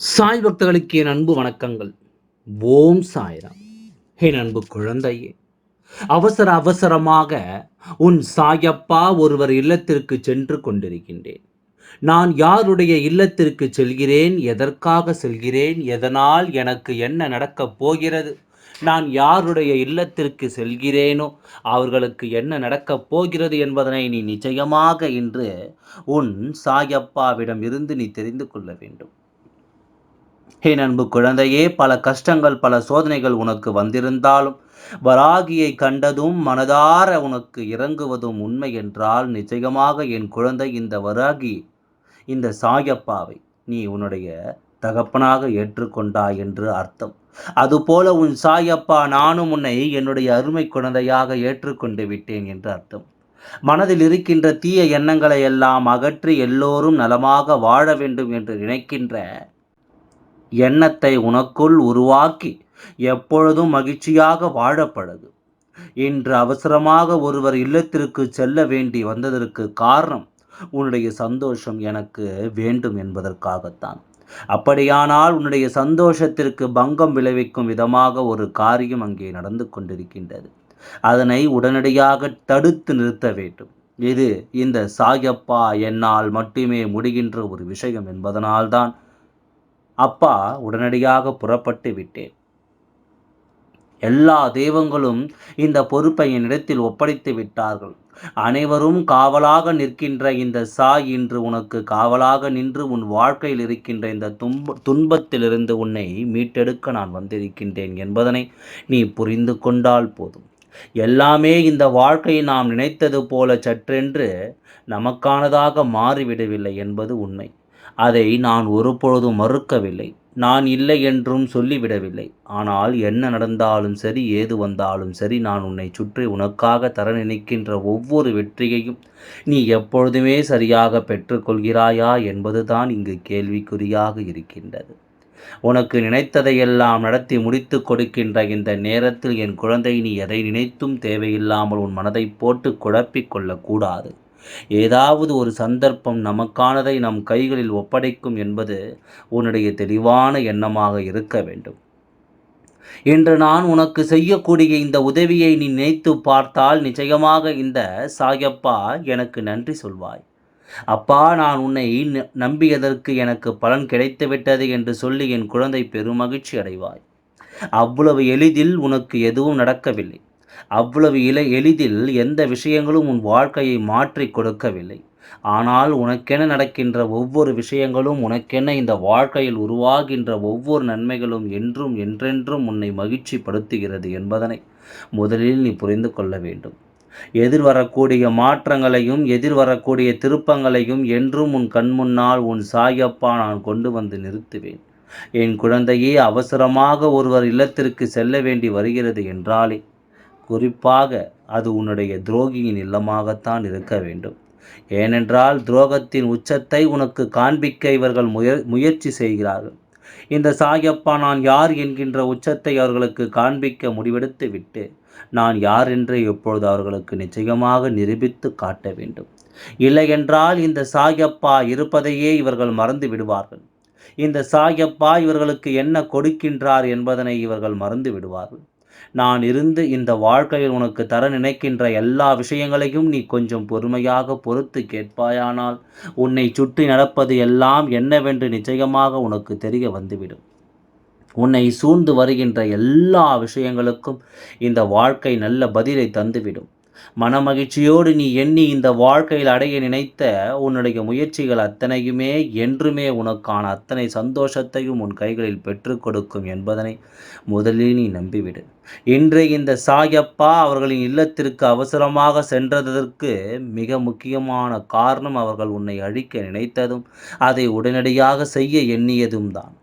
சாய் பக்தர்களுக்கு என் அன்பு வணக்கங்கள். ஓம் சாய்ராம். என் அன்பு குழந்தையே அவசர அவசரமாக உன் சாயப்பா ஒருவர் இல்லத்திற்கு சென்று கொண்டிருக்கின்றேன். நான் யாருடைய இல்லத்திற்கு செல்கிறேன் எதற்காக செல்கிறேன் எதனால் எனக்கு என்ன நடக்கப் போகிறது நான் யாருடைய இல்லத்திற்கு செல்கிறேனோ அவர்களுக்கு என்ன நடக்கப் போகிறது என்பதனை நீ நிச்சயமாக இன்று உன் சாயப்பாவிடம் இருந்து நீ தெரிந்து கொள்ள வேண்டும். என் அன்பு குழந்தையே பல கஷ்டங்கள் பல சோதனைகள் உனக்கு வந்திருந்தாலும் வராகியை கண்டதும் மனதார உனக்கு இறங்குவதும் உண்மை என்றால் நிச்சயமாக என் குழந்தை இந்த வராகி இந்த சாயப்பாவை நீ உன்னுடைய தகப்பனாக ஏற்றுக்கொண்டாய் என்று அர்த்தம். அதுபோல உன் சாயப்பா நானும் உன்னை என்னுடைய அருமை குழந்தையாக ஏற்றுக்கொண்டு விட்டேன் என்று அர்த்தம். மனதில் இருக்கின்ற தீய எண்ணங்களை எல்லாம் அகற்றி எல்லோரும் நலமாக வாழ வேண்டும் என்று நினைக்கின்ற எண்ணத்தை உனக்குள் உருவாக்கி எப்பொழுதும் மகிழ்ச்சியாக வாழப்பழகு இன்று அவசரமாக ஒருவர் இல்லத்திற்கு செல்ல வேண்டி வந்ததற்கு காரணம் உன்னுடைய சந்தோஷம் எனக்கு வேண்டும் என்பதற்காகத்தான். அப்படியானால் உன்னுடைய சந்தோஷத்திற்கு பங்கம் விளைவிக்கும் விதமாக ஒரு காரியம் அங்கே நடந்து கொண்டிருக்கின்றது. அதனை உடனடியாக தடுத்து நிறுத்த வேண்டும். இது இந்த சாயப்பா என்னால் மட்டுமே முடிகின்ற ஒரு விஷயம் என்பதனால்தான் அப்பா உடனடியாக புறப்பட்டு விட்டேன். எல்லா தெய்வங்களும் இந்த பொறுப்பை என்னிடத்தில் ஒப்படைத்து விட்டார்கள். அனைவரும் காவலாக நிற்கின்ற இந்த சாய் இன்று உனக்கு காவலாக நின்று உன் வாழ்க்கையில் இருக்கின்ற இந்த துன்ப துன்பத்திலிருந்து உன்னை மீட்டெடுக்க நான் வந்திருக்கின்றேன் என்பதனை நீ புரிந்து கொண்டால் போதும். எல்லாமே இந்த வாழ்க்கையை நாம் நினைத்தது போல சற்றென்று நமக்கானதாக மாறிவிடவில்லை என்பது உண்மை. அதை நான் ஒருபொழுதும் மறுக்கவில்லை. நான் இல்லை என்றும் சொல்லிவிடவில்லை. ஆனால் என்ன நடந்தாலும் சரி ஏது வந்தாலும் சரி நான் உன்னை சுற்றி உனக்காக தர நினைக்கின்ற ஒவ்வொரு வெற்றியையும் நீ எப்பொழுதுமே சரியாக பெற்றுக்கொள்கிறாயா என்பதுதான் இங்கு கேள்விக்குறியாக இருக்கின்றது. உனக்கு நினைத்ததையெல்லாம் நடத்தி முடித்து கொடுக்கின்ற இந்த நேரத்தில் என் குழந்தை நீ எதை நினைத்தும் தேவையில்லாமல் உன் மனதை போட்டு குழப்பிக் கொள்ளக்கூடாது ஏதாவது ஒரு சந்தர்ப்பம் நமக்கானதை நம் கைகளில் ஒப்படைக்கும் என்பது உன்னுடைய தெளிவான எண்ணமாக இருக்க வேண்டும். இன்று நான் உனக்கு செய்யக்கூடிய இந்த உதவியை நீ நினைத்து பார்த்தால் நிச்சயமாக இந்த சாயப்பா எனக்கு நன்றி சொல்வாய். அப்பா நான் உன்னை நம்பியதற்கு எனக்கு பலன் கிடைத்துவிட்டது என்று சொல்லி என் குழந்தை பெருமகிழ்ச்சி அடைவாய். அவ்வளவு எளிதில் உனக்கு எதுவும் நடக்கவில்லை. அவ்வளவு இலை எளிதில் எந்த விஷயங்களும் உன் வாழ்க்கையை மாற்றி கொடுக்கவில்லை. ஆனால் உனக்கென நடக்கின்ற ஒவ்வொரு விஷயங்களும் உனக்கென இந்த வாழ்க்கையில் உருவாகின்ற ஒவ்வொரு நன்மைகளும் என்றும் என்றென்றும் உன்னை மகிழ்ச்சிப்படுத்துகிறது என்பதனை முதலில் நீ புரிந்து கொள்ள வேண்டும். எதிர்வரக்கூடிய மாற்றங்களையும் எதிர்வரக்கூடிய திருப்பங்களையும் என்றும் உன் கண்முன்னால் உன் சாயப்பா நான் கொண்டு வந்து நிறுத்துவேன். என் குழந்தையே அவசரமாக ஒருவர் இல்லத்திற்கு செல்ல வேண்டி வருகிறது என்றாலே குறிப்பாக அது உன்னுடைய துரோகியின் இல்லமாகத்தான் இருக்க வேண்டும். ஏனென்றால் துரோகத்தின் உச்சத்தை உனக்கு காண்பிக்க இவர்கள் முய முயற்சி செய்கிறார்கள். இந்த சாயப்பா நான் யார் என்கின்ற உச்சத்தை அவர்களுக்கு காண்பிக்க முடிவெடுத்து விட்டு நான் யார் என்று எப்பொழுது அவர்களுக்கு நிச்சயமாக நிரூபித்து காட்ட வேண்டும். இல்லையென்றால் இந்த சாயப்பா இருப்பதையே இவர்கள் மறந்து விடுவார்கள். இந்த சாயப்பா இவர்களுக்கு என்ன கொடுக்கின்றார் என்பதனை இவர்கள் மறந்து விடுவார்கள். நான் இருந்து இந்த வாழ்க்கையில் உனக்கு தர நினைக்கின்ற எல்லா விஷயங்களையும் நீ கொஞ்சம் பொறுமையாக பொறுத்து கேட்பாயானால் உன்னை சுற்றி நடப்பது எல்லாம் என்னவென்று நிச்சயமாக உனக்கு தெரிய வந்துவிடும். உன்னை சூழ்ந்து வருகின்ற எல்லா விஷயங்களுக்கும் இந்த வாழ்க்கை நல்ல பதிலை தந்துவிடும். மனமகிழ்ச்சியோடு நீ எண்ணி இந்த வாழ்க்கையில் அடைய நினைத்த உன்னுடைய முயற்சிகள் அத்தனையுமே என்றுமே உனக்கான அத்தனை சந்தோஷத்தையும் உன் கைகளில் பெற்று கொடுக்கும் என்பதனை முதலில் நீ நம்பிவிடு. இன்று இந்த சாயப்பா அவர்களின் இல்லத்திற்கு அவசரமாக சென்றதற்கு மிக முக்கியமான காரணம் அவர்கள் உன்னை அழிக்க நினைத்ததும் அதை உடனடியாக செய்ய எண்ணியதும் தான்.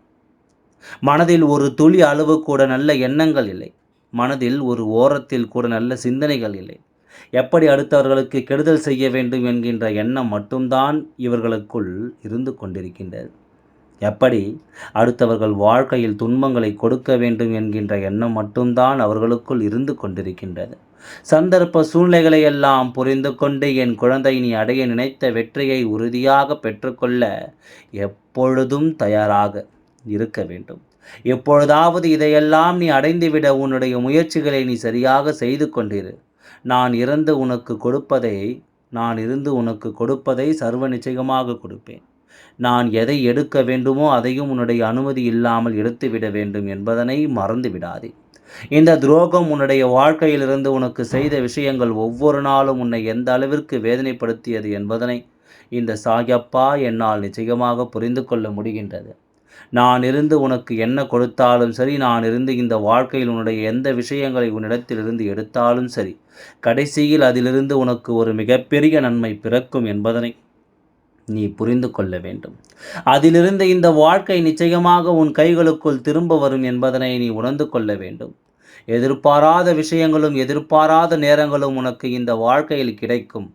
மனதில் ஒரு துளி அளவு கூட நல்ல எண்ணங்கள் இல்லை. மனதில் ஒரு ஓரத்தில் கூட நல்ல சிந்தனைகள் இல்லை. எப்படி அடுத்தவர்களுக்கு கெடுதல் செய்ய வேண்டும் என்கின்ற எண்ணம் மட்டும்தான் இவர்களுக்குள் இருந்து கொண்டிருக்கின்றது. எப்படி அடுத்தவர்கள் வாழ்க்கையில் துன்பங்களை கொடுக்க வேண்டும் என்கின்ற எண்ணம் மட்டும்தான் அவர்களுக்குள் இருந்து கொண்டிருக்கின்றது. சந்தர்ப்ப சூழ்நிலைகளை எல்லாம் புரிந்து கொண்டு என் குழந்தை நீ அடைய நினைத்த வெற்றியை உறுதியாக பெற்றுக்கொள்ள எப்பொழுதும் தயாராக இருக்க வேண்டும். எப்பொழுதாவது இதையெல்லாம் நீ அடைந்துவிட உன்னுடைய முயற்சிகளை நீ சரியாக செய்து கொண்டிரு. நான் இறந்து உனக்கு கொடுப்பதை நான் இருந்து உனக்கு கொடுப்பதை சர்வ நிச்சயமாக கொடுப்பேன். நான் எதை எடுக்க வேண்டுமோ அதையும் உன்னுடைய அனுமதி இல்லாமல் எடுத்துவிட வேண்டும் என்பதனை மறந்து விடாதே இந்த துரோகம் உன்னுடைய வாழ்க்கையிலிருந்து உனக்கு செய்த விஷயங்கள் ஒவ்வொரு நாளும் உன்னை எந்த அளவிற்கு வேதனைப்படுத்தியது என்பதனை இந்த சாயப்பா என்னால் நிச்சயமாக புரிந்து கொள்ள முடிகின்றது. நான் இருந்து உனக்கு என்ன கொடுத்தாலும் சரி நான் இருந்து இந்த வாழ்க்கையில் உன்னுடைய எந்த விஷயங்களை உன்னிடத்திலிருந்து எடுத்தாலும் சரி கடைசியில் அதிலிருந்து உனக்கு ஒரு மிகப்பெரிய நன்மை பிறக்கும் என்பதனை நீ புரிந்து கொள்ள வேண்டும். அதிலிருந்து இந்த வாழ்க்கை நிச்சயமாக உன் கைகளுக்குள் திரும்ப வரும் என்பதனை நீ உணர்ந்து கொள்ள வேண்டும். எதிர்பாராத விஷயங்களும் எதிர்பாராத நேரங்களும் உனக்கு இந்த வாழ்க்கையில் கிடைக்கும்.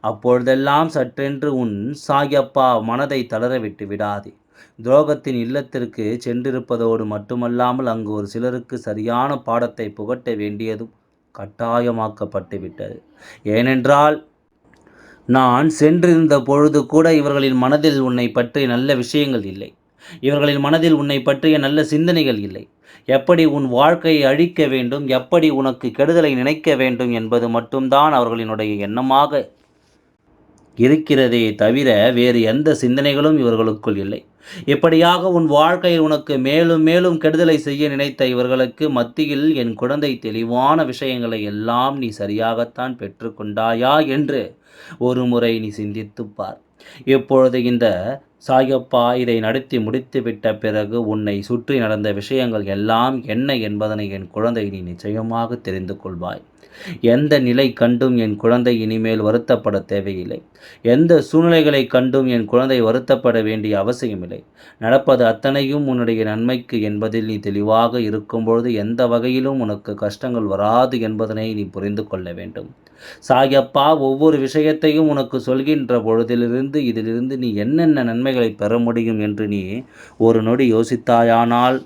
அப்பொழுதெல்லாம் சற்றென்று உன் சாயப்பா மனதை தளரவிட்டு விடாதே. துரோகத்தின் இல்லத்திற்கு சென்றிருப்பதோடு மட்டுமல்லாமல் அங்கு ஒரு சிலருக்கு சரியான பாடத்தை புகட்ட வேண்டியதும் கட்டாயமாக்கப்பட்டு விட்டது ஏனென்றால் நான் சென்றிருந்த பொழுது கூட இவர்களின் மனதில் உன்னை பற்றிய நல்ல விஷயங்கள் இல்லை. இவர்களின் மனதில் உன்னை பற்றிய நல்ல சிந்தனைகள் இல்லை. எப்படி உன் வாழ்க்கையை அழிக்க வேண்டும் எப்படி உனக்கு கெடுதலை நினைக்க வேண்டும் என்பது மட்டும்தான் அவர்களினுடைய எண்ணமாக இருக்கிறதே தவிர வேறு எந்த சிந்தனைகளும் இவர்களுக்குள் இல்லை. இப்படியாக உன் வாழ்க்கையில் உனக்கு மேலும் மேலும் கெடுதலை செய்ய நினைத்த இவர்களுக்கு மத்தியில் என் குழந்தை தெளிவான விஷயங்களை எல்லாம் நீ சரியாகத்தான் பெற்றுக்கொண்டாயா என்று ஒரு முறை நீ சிந்தித்துப்பார் இப்பொழுது இந்த சாயப்பா இதை நடத்தி முடித்துவிட்ட பிறகு உன்னை சுற்றி நடந்த விஷயங்கள் எல்லாம் என்ன என்பதனை என் குழந்தை நீ நிச்சயமாக தெரிந்து கொள்வாய். எந்த நிலை கண்டும் என் குழந்தை இனிமேல் வருத்தப்பட தேவையில்லை. எந்த சூழ்நிலைகளை கண்டும் என் குழந்தை வருத்தப்பட வேண்டிய அவசியமில்லை. நடப்பது அத்தனையும் உன்னுடைய நன்மைக்கு என்பதில் நீ தெளிவாக இருக்கும்பொழுது எந்த வகையிலும் உனக்கு கஷ்டங்கள் வராது என்பதனை நீ புரிந்து கொள்ள வேண்டும். சாயப்பா ஒவ்வொரு விஷயத்தையும் உனக்கு சொல்கின்ற பொழுதிலிருந்து இதிலிருந்து நீ என்னென்ன நன்மைகளை பெற முடியும் என்று நீ ஒரு நொடி யோசித்தாயானால்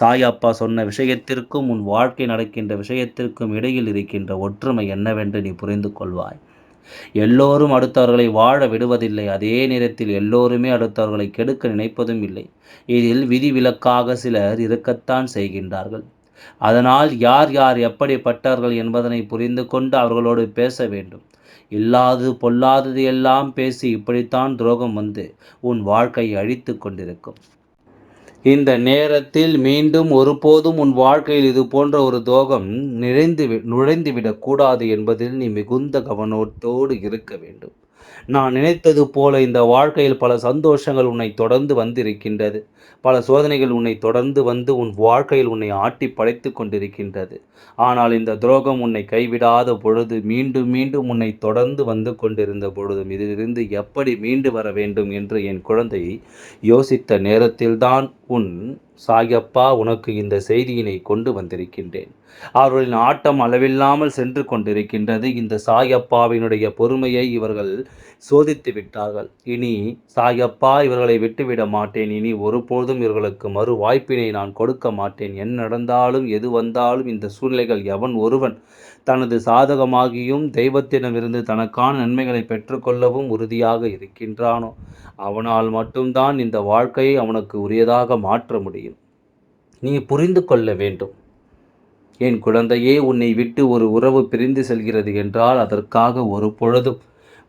சாயப்பா சொன்ன விஷயத்திற்கும் உன் வாழ்க்கை நடக்கின்ற விஷயத்திற்கும் இடையில் இருக்கின்ற ஒற்றுமை என்னவென்று நீ புரிந்து கொள்வாய். எல்லோரும் அடுத்தவர்களை வாழ விடுவதில்லை. அதே நேரத்தில் எல்லோருமே அடுத்தவர்களை கெடுக்க நினைப்பதும் இல்லை. இதில் விதிவிலக்காக சிலர் இருக்கத்தான் செய்கின்றார்கள். அதனால் யார் யார் எப்படிப்பட்டார்கள் என்பதனை புரிந்து கொண்டு அவர்களோடு பேச வேண்டும். இல்லாது பொல்லாதது எல்லாம் பேசி இப்படித்தான் துரோகம் வந்து உன் வாழ்க்கையை அழித்து கொண்டிருக்கும். இந்த நேரத்தில் மீண்டும் ஒருபோதும் உன் வாழ்க்கையில் இது போன்ற ஒரு தோகம் நிறைந்து நுழைந்துவிடக்கூடாது என்பதில் நீ மிகுந்த கவனத்தோடு இருக்க வேண்டும். நான் நினைத்தது போல இந்த வாழ்க்கையில் பல சந்தோஷங்கள் உன்னை தொடர்ந்து வந்திருக்கின்றது. பல சோதனைகள் உன்னை தொடர்ந்து வந்து உன் வாழ்க்கையில் உன்னை ஆட்டி படைத்து கொண்டிருக்கின்றது. ஆனால் இந்த துரோகம் உன்னை கைவிடாத பொழுது மீண்டும் மீண்டும் உன்னை தொடர்ந்து வந்து கொண்டிருந்த பொழுதும் இதிலிருந்து எப்படி மீண்டு வர வேண்டும் என்று என் குழந்தை யோசித்த நேரத்தில்தான் உன் சாயப்பா உனக்கு இந்த செய்தியினை கொண்டு வந்திருக்கின்றேன். அவர்களின் ஆட்டம் அளவில்லாமல் சென்று கொண்டிருக்கின்றது. இந்த சாயப்பாவினுடைய பொறுமையை இவர்கள் சோதித்து விட்டார்கள். இனி சாயப்பா இவர்களை விட்டுவிட மாட்டேன். இனி ஒருபொழுதும் இவர்களுக்கு மறு வாய்ப்பினை நான் கொடுக்க மாட்டேன். என்ன நடந்தாலும் எது வந்தாலும் இந்த சூழ்நிலைகள் எவன் ஒருவன் தனது சாதகமாகியும் தெய்வத்திடமிருந்து தனக்கான நன்மைகளை பெற்றுக்கொள்ளவும் உறுதியாக இருக்கின்றானோ அவனால் மட்டும்தான் இந்த வாழ்க்கையை அவனுக்கு உரியதாக மாற்ற முடியும். நீ புரிந்து கொள்ள வேண்டும். என் குழந்தையே உன்னை விட்டு ஒரு உறவு பிரிந்து செல்கிறது என்றால் அதற்காக ஒரு பொழுதும்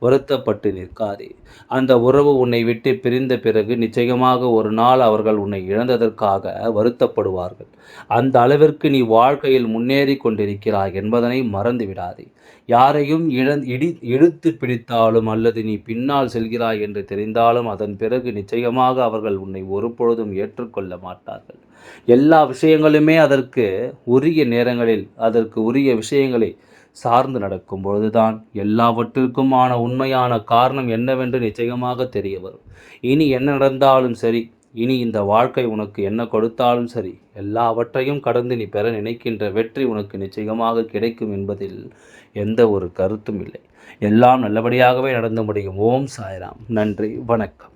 வருத்தப்பட்டு நிற்காதே. அந்த உறவு உன்னை விட்டு பிரிந்த பிறகு நிச்சயமாக ஒரு நாள் அவர்கள் உன்னை இழந்ததற்காக வருத்தப்படுவார்கள். அந்த அளவிற்கு நீ வாழ்க்கையில் முன்னேறி கொண்டிருக்கிறாய் என்பதனை மறந்து விடாதே. யாரையும் இழந் இடி இழுத்து பிடித்தாலும் அல்லது நீ பின்னால் செல்கிறாய் என்று தெரிந்தாலும் அதன் பிறகு நிச்சயமாக அவர்கள் உன்னை ஒருபொழுதும் ஏற்றுக்கொள்ள மாட்டார்கள். எல்லா விஷயங்களுமே அதற்கு உரிய நேரங்களில் அதற்கு உரிய விஷயங்களை சார்ந்து நடக்கும் பொழுதுதான் எல்லாவற்றிற்குமான உண்மையான காரணம் என்னவென்று நிச்சயமாக தெரிய வரும். இனி என்ன நடந்தாலும் சரி இனி இந்த வாழ்க்கை உனக்கு என்ன கொடுத்தாலும் சரி எல்லாவற்றையும் கடந்து நீ பெற நினைக்கின்ற வெற்றி உனக்கு நிச்சயமாக கிடைக்கும் என்பதில் எந்த ஒரு கருத்தும் இல்லை. எல்லாம் நல்லபடியாகவே நடந்து முடியும். ஓம் சாய்ராம். நன்றி. வணக்கம்.